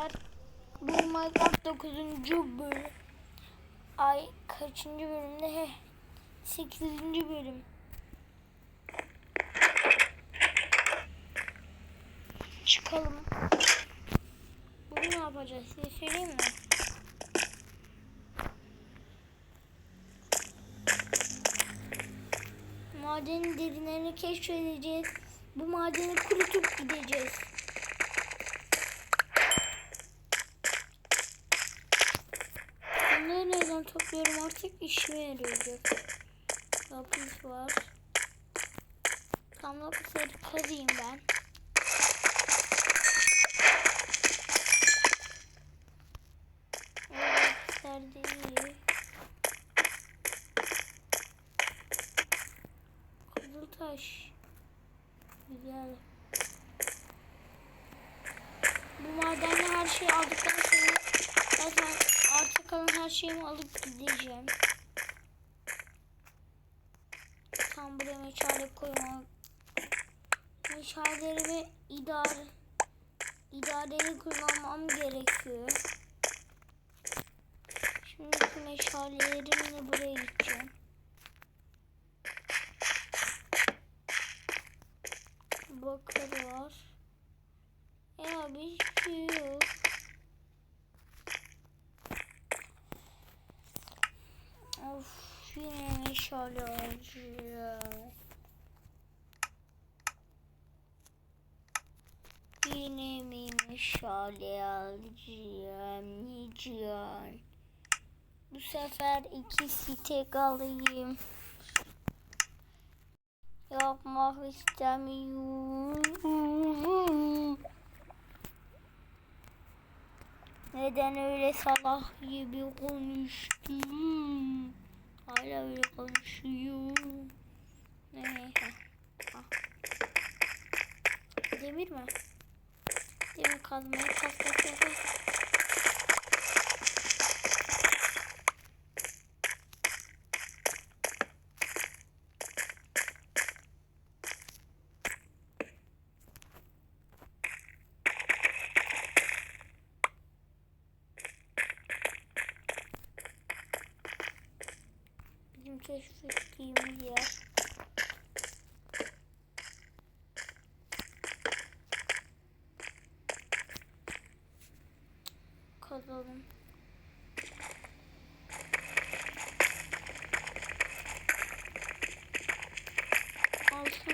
arkadaşlar. Bu Minecraft 9. bölüm. Ay kaçıncı bölümde? Heh, 8. bölüm. Çıkalım. Bugün ne yapacağız size söyleyeyim mi? Madenin derinlerini keşfedeceğiz. Bu madeni kurutup gideceğiz. Artık işime yarayacak. Lapis var. Tam lapisleri kazıyım ben. Lapisler değil. Kızıltaş. Güzel. Bu madende her şeyi aldıktan sonra zaten arta kalan her şeyimi alıp gideceğim. Tam buraya meşale koymak. Meşalelerimi idare idareli kullanmam gerekiyor. Şimdi meşalelerimle buraya gideceğim. Bakır var. Ya bir şey yok. Of yine meşale alacağım. Yine mi meşale alacağım? Yiyeceğim. Bu sefer ikisi tek alayım. Yapmak istemiyorum. Neden öyle salak gibi konuştum? Hala öyle konuşuyorum. Ne? Ah. Demir mi? Demir kazmaya kas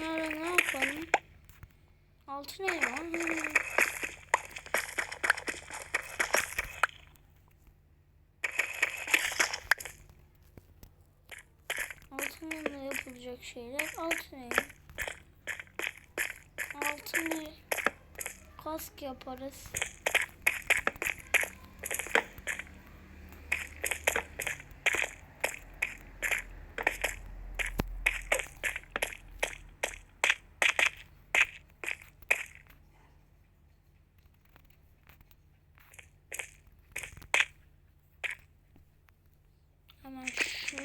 Da ne yapalım? Altına ya. Altınla yapılacak şeyler altın ev. Altın kask yaparız. Hemen şu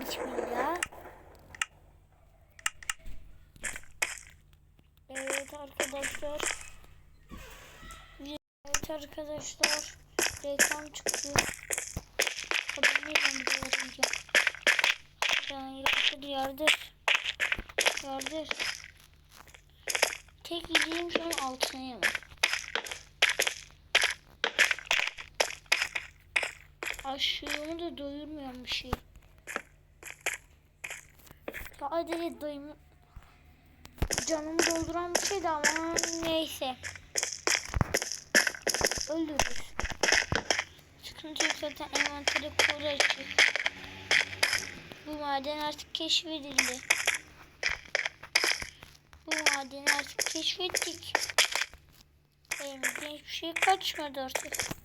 Bismillah. Evet arkadaşlar. Evet arkadaşlar. Reklam çıktı. Aboneyim bir yarınca. Yani yardır yardır. Yardır. Tek yediğim şu an altına yemek. Aşığımı da doyurmuyorum bir şey. Sadece doyum canımı dolduran bir şeydi ama neyse. Öldürür. Sıkıntı yok zaten envanteri açık. Bu maden artık keşfedildi. Bu madeni artık keşfettik. Elimizden hiçbir şey kaçmadı artık.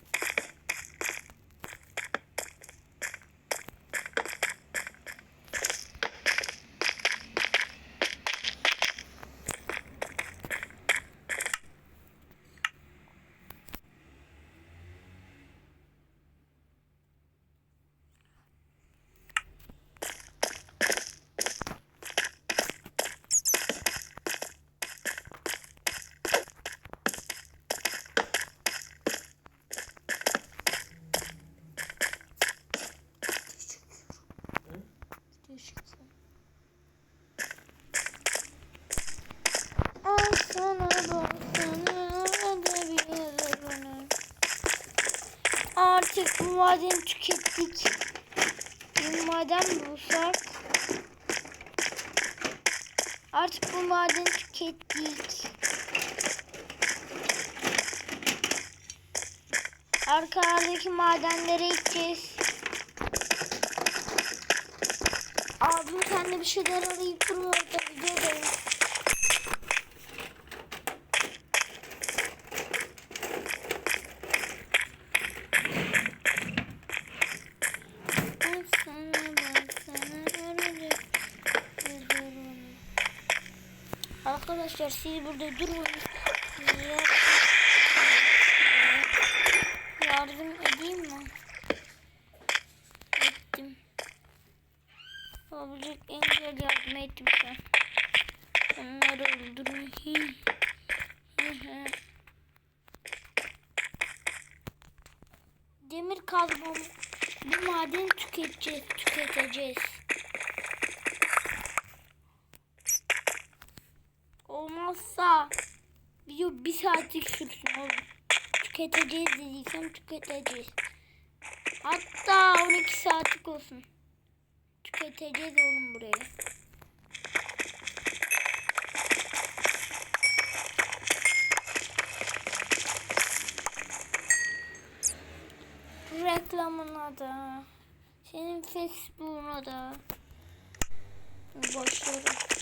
Madeni tükettik. Bir maden bulsak. Artık bu madeni tükettik. Arkalardaki madenlere gideceğiz. Abim kendi bir şeyler arayıp durma orada. Ben sana ben sana öğrendim. Arkadaşlar siz burada. Ya- Yardım edeyim mi? Ettim. Olabilecek en güzel yardım ettim şu an. Onları öldürmeyi. Demir kazmam. Bu madeni tüketeceğiz, tüketeceğiz. Olmazsa video sürsün oğlum. Tüketeceğiz dediysem tüketeceğiz. Hatta 12 saatlik olsun. Tüketeceğiz oğlum burayı. Reklamına da. Senin Facebook'una da. Başlarım.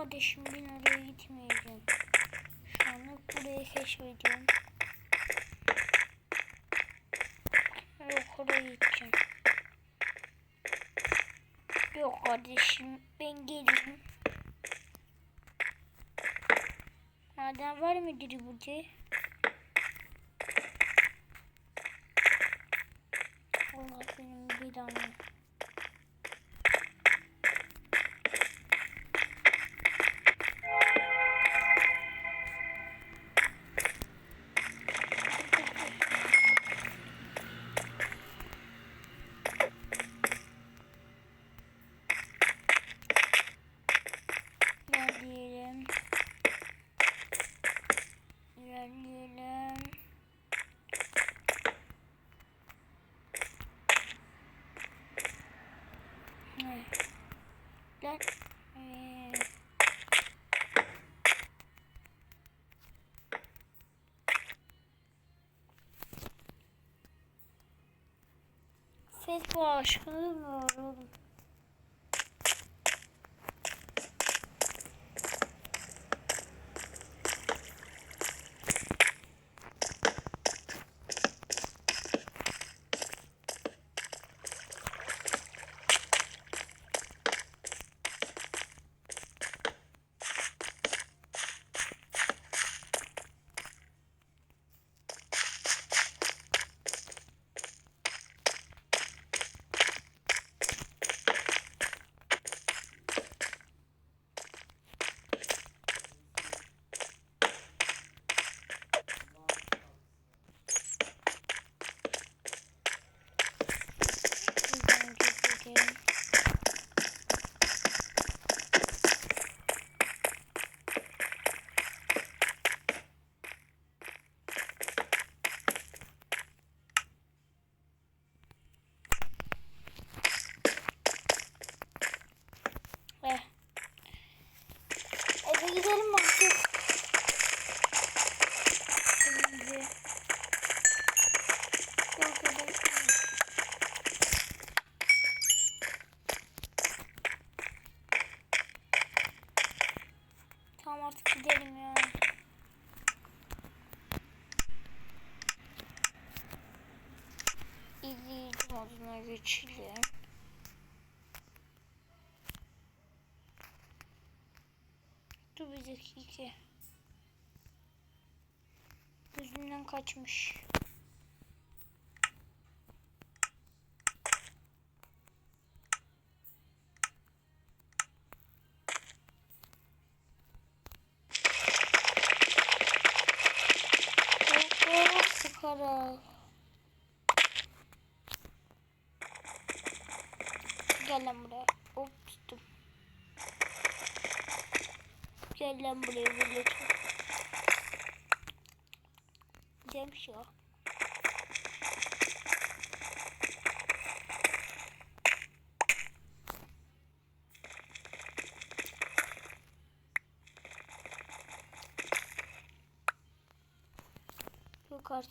Ben oraya gitmeyeceğim. Şu anlık burayı keşfediyorum. Yok oraya gideceğim. Yok kardeşim ben geleyim. Maden var mıdır burada? Allah benim bir tane. Facebook aşkınız mı var oğlum? gidelim ya. İzleyici moduna geçelim. Dur bir dakika. Gözümden kaçmış. Sıkarak. Gel buraya. Gel lan buraya böyle. Güzelmiş ya. Yok.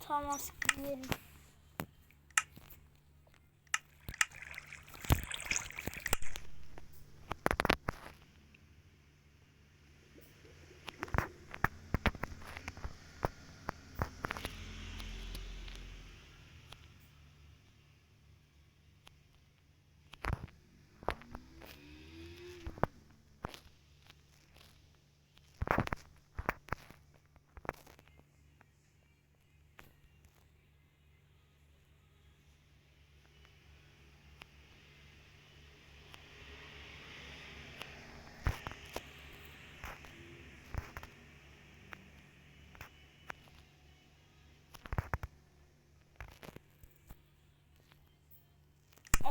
Tamam sıkıyorum.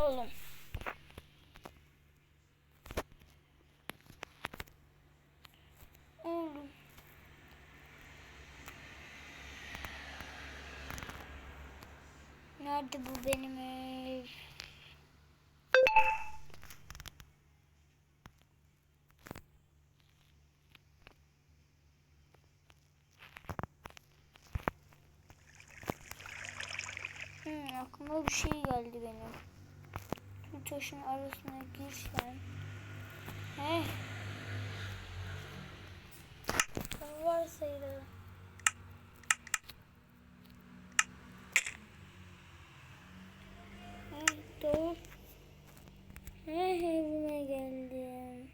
Oğlum. Oğlum. Nerede bu benim ev? Hmm, aklıma bir şey geldi benim. Taşın arasına girsem. Heh. Varsayalım. Heh, dur. Heh, evime geldim.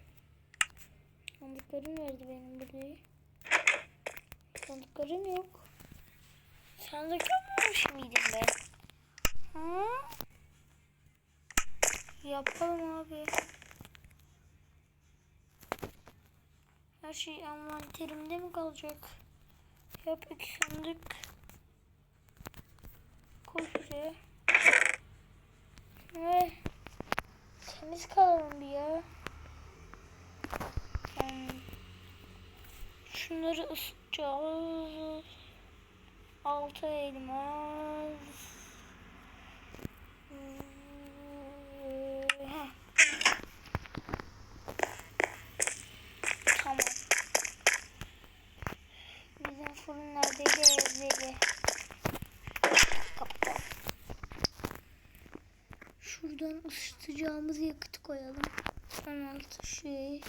Sandıklarım nerede benim burayı? Sandıklarım yok. Sandık yapmamış mıydım ben? Ha? Yapalım abi. Her şey envanterimde mi kalacak? Yap iki sandık. Koy. Ve temiz kalalım bir ya. Hmm. Şunları ısıtacağız. Altı elmas. Şuradan ısıtacağımız yakıt koyalım. 16 şey.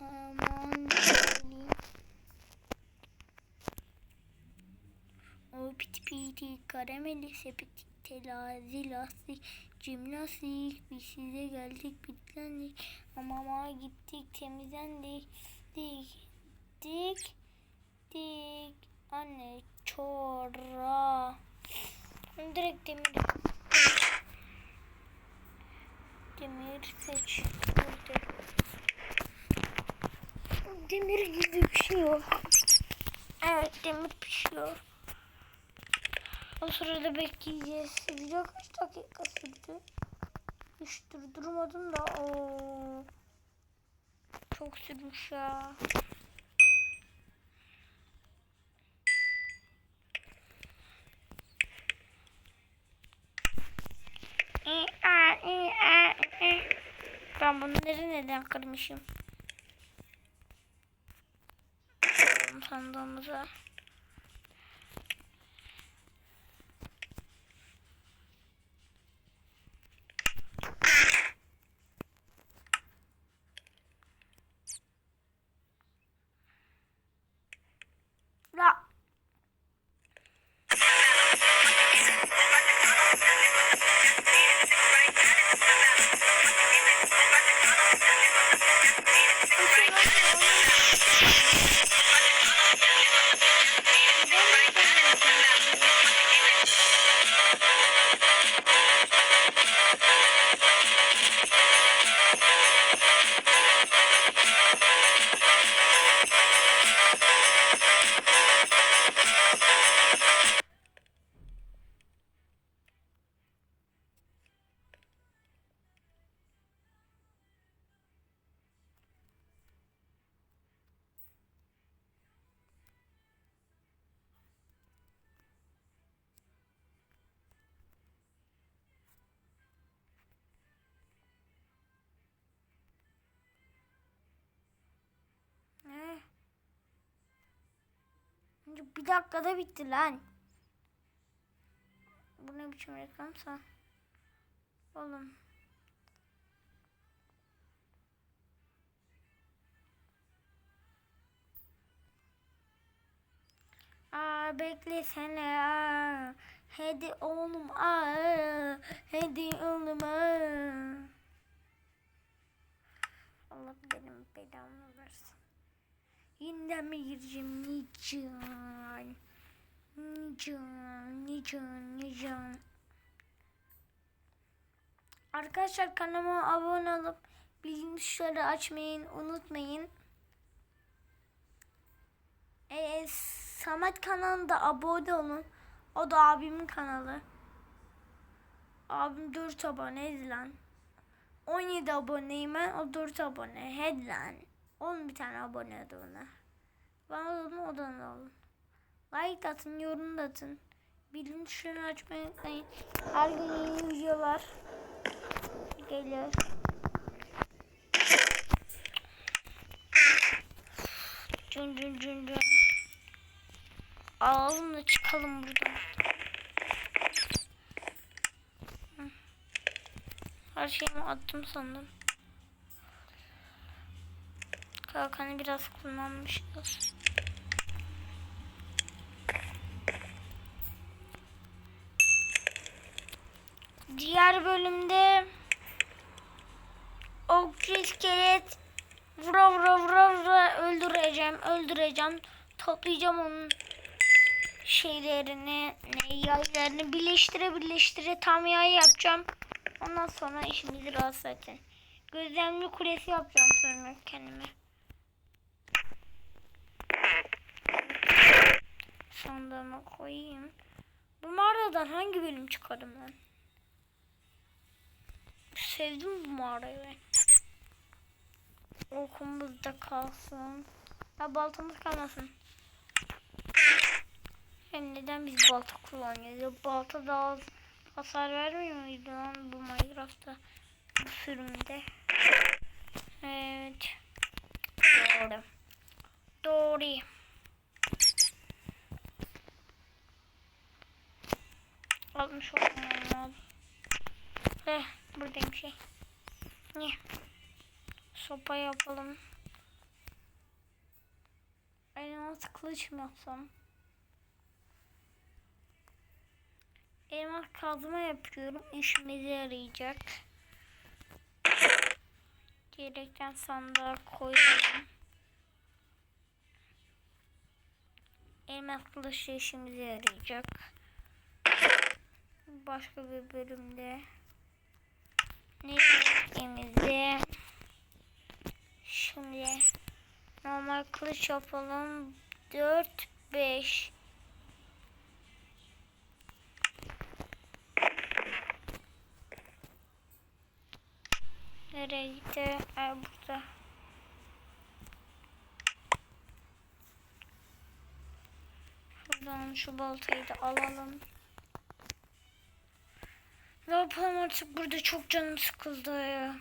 Aman. O piti piti karameli sepeti telazi lastik cimnastik biz size geldik bitlendik hamama gittik temizlendik dik dik dik anne çora direkt demir demir seç demir gibi bir şey evet demir pişiyor o sırada bekleyeceğiz. Video kaç dakika sürdü? Hiç durdurmadım da. Oo. Çok sürmüş ya. Ben bunları neden kırmışım? Sandığımıza. Bir dakikada bitti lan. Bu ne biçim reklamsa? Oğlum. Aa beklesene aa. Hadi oğlum aa. Hadi oğlum aa. Allah benim belamı versin. Yeniden mi gireceğim Nican? Nican, Nican, Nican. Arkadaşlar kanalıma abone olup bildirim tuşları açmayı unutmayın. Ee, Samet kanalında abone olun. O da abimin kanalı. Abim 4 aboneydi lan. 17 aboneyim ben. O 4 abone. Head 10 bir tane abone ona. Bana olun o da ona olun. Like atın, yorum da atın. Bildirim tuşlarını açmayı unutmayın. Her gün yeni videolar geliyor. Cun cun cun cun. Alalım da çıkalım buradan. Her şeyimi attım sandım. Kalkanı biraz kullanmışız. Diğer bölümde okçu iskelet vura vura vura vura öldüreceğim öldüreceğim. Toplayacağım onun şeylerini ne yaylarını birleştire birleştire tam yay yapacağım. Ondan sonra işimizi rahat zaten gözlemli kulesi yapacağım sonra kendime sandığıma koyayım bu mağaradan hangi bölüm çıkarım ben sevdim bu mağarayı ben. Okumuz da kalsın. Ha baltamız kalmasın. Hem neden biz balta kullanıyoruz? Ya balta daha az hasar vermiyor muydu lan bu Minecraft'ta? Bu sürümde. Evet. Doğru. Doğru. Almış olmam lazım. Heh, buradayım şey. Ne? Sopa yapalım. Elmas kılıç mı yapsam? Elmas kazma yapıyorum. İşimize yarayacak. Gerekten sandığa koyalım. Elmas kılıç işimize yarayacak. Başka bir bölümde ne yaptığımızı şimdi normal kılıç yapalım 4 5 Nereye gitti? Ay burada. Şuradan şu baltayı da alalım. Ne yapalım artık burada çok canım sıkıldı ya.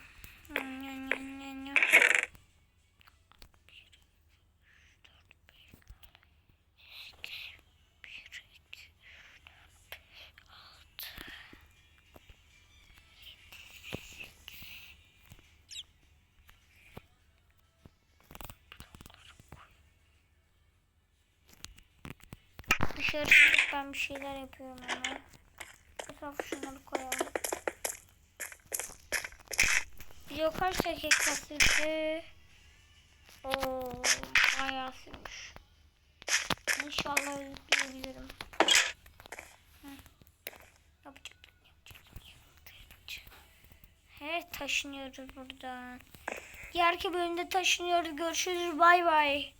Dışarı ben bir şeyler yapıyorum hemen. Etrafı şunları koyalım. Video kaç dakikası? Oo, bayağı sürmüş. İnşallah yükleyebilirim. Yapacak, taşınıyoruz buradan. Diğerki bölümde taşınıyoruz. Görüşürüz. Bay bay.